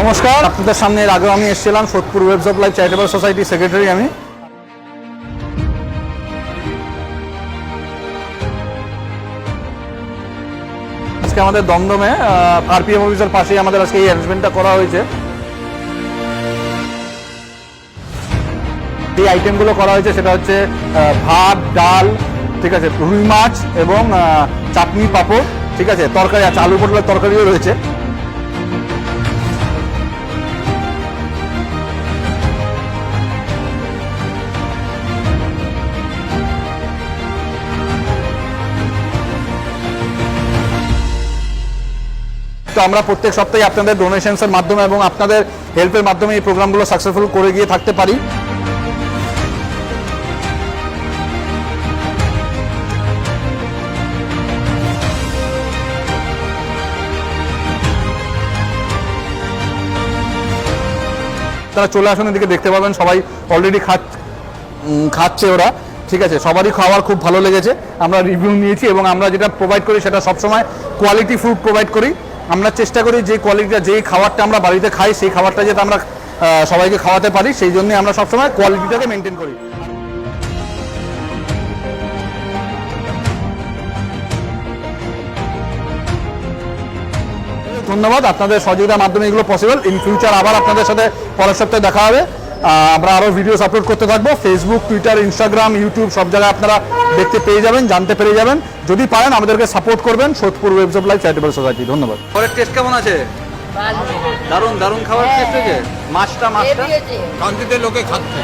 নমস্কার। আপনাদের সামনে এর আগেও আমি এসেছিলাম, Sodepur waves of life charitable society secretary আমি। আজকে আমাদের দমদমে আরপিএম অফিসের পাশেই আমাদের আজকে এই অ্যারেঞ্জমেন্টটা করা হয়েছে। এই আইটেমগুলো করা হয়েছে, সেটা হচ্ছে ভাত, ডাল, ঠিক আছে, রুই মাছ এবং চাটনি পাঁপড়, ঠিক আছে, তরকারি আছে, আলু পটলের তরকারিও রয়েছে। তো আমরা প্রত্যেক সপ্তাহে আপনাদের ডোনেশনসের মাধ্যমে এবং আপনাদের হেল্পের মাধ্যমে এই প্রোগ্রামগুলো সাকসেসফুল করে গিয়ে থাকতে পারি। তারা চলে আসুন এদিকে দেখতে পাবেন, সবাই অলরেডি খাচ্ছে ওরা। ঠিক আছে, সবারই খাওয়ার খুব ভালো লেগেছে। আমরা রিভিউ নিয়েছি এবং আমরা যেটা প্রোভাইড করি সেটা সবসময় কোয়ালিটি ফুড প্রোভাইড করি। আমরা চেষ্টা করি যে কোয়ালিটিটা যেই খাবারটা আমরা বাড়িতে খাই, সেই খাবারটা যাতে আমরা সবাইকে খাওয়াতে পারি, সেই জন্য আমরা সবসময় কোয়ালিটিটাকে মেনটেন করি। ধন্যবাদ, আপনাদের সহযোগিতার মাধ্যমে এগুলো পসিবল ইন ফিউচার আবার আপনাদের সাথে পরের সপ্তাহে দেখা হবে। আমরা আরও ভিডিওস আপলোড করতে থাকব। ফেসবুক টুইটার ইনস্টাগ্রাম ইউটিউব সব জায়গায় আপনারা দেখতে পেয়ে যাবেন জানতে পেরে যাবেন। যদি পারেন আমাদেরকে সাপোর্ট করবেন। Sodepur waves of life charitable society ধন্যবাদ। পরের টেস্ট কেমন আছে? দারুণ দারুণ খাবার টেস্ট হয়েছে মাছটা মাছটা? শান্তিতে লোকে খাচ্ছে।